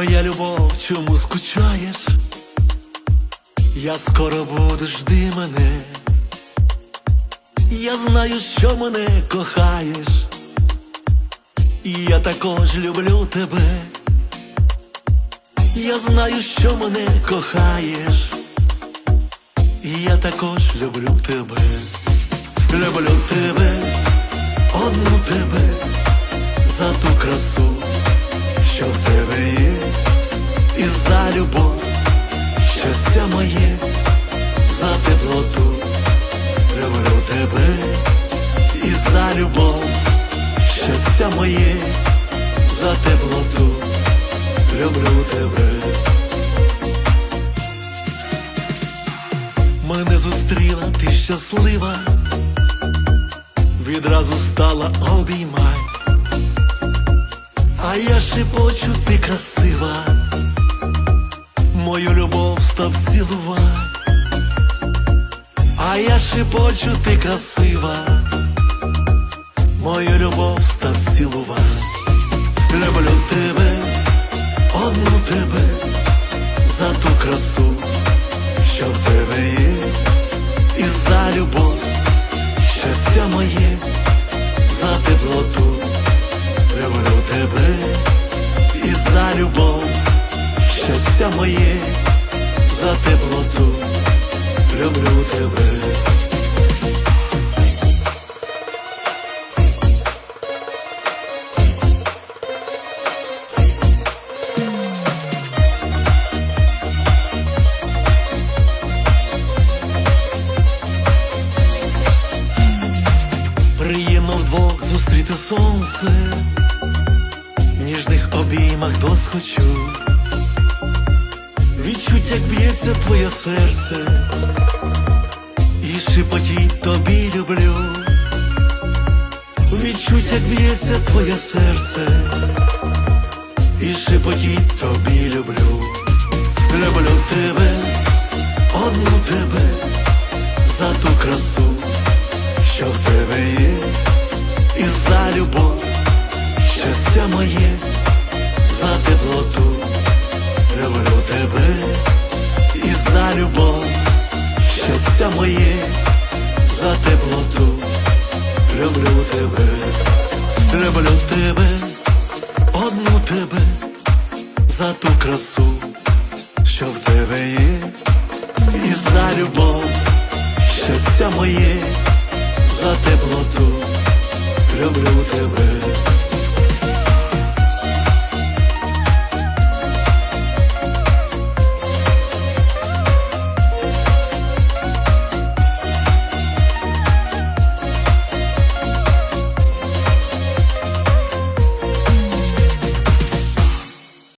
Моя любов, чому скучаєш? Я скоро буду, жди мене. Я знаю, що мене кохаєш, і я також люблю тебе. Я знаю, що мене кохаєш, і я також люблю тебе. Люблю тебе, одну тебе, за ту красу, щастя моє, за теплоту, люблю тебе, і за любов, щастя моє, за теплоту, люблю тебе. Мене зустріла ти щаслива, відразу стала обіймай, а я шепочу, ти красива, мою любов став цілувай, а я шепочу, ти красива, мою любов став цілувай, люблю тебе, одну тебе, за ту красу що в тебе є, і за любов, щастя моє, за теплоту, люблю тебе, і за любов, щастя моє, за теплоту, люблю тебе. Приємно вдвох зустріти сонце, ніжних обіймах досхочу, відчуть, як б'ється твоє серце, і шепотіть тобі люблю, відчуть, як б'ється твоє серце, і шепотіть тобі люблю, люблю тебе, одну тебе, за ту красу що в тебе є, і за любов, щастя моє, за теплоту, люблю тебе, любов, щастя моє за теплоту, люблю тебе, люблю тебе, одну тебе, за ту красу, що в тебе є, і за любов, щастя моє, за теплоту, люблю тебе.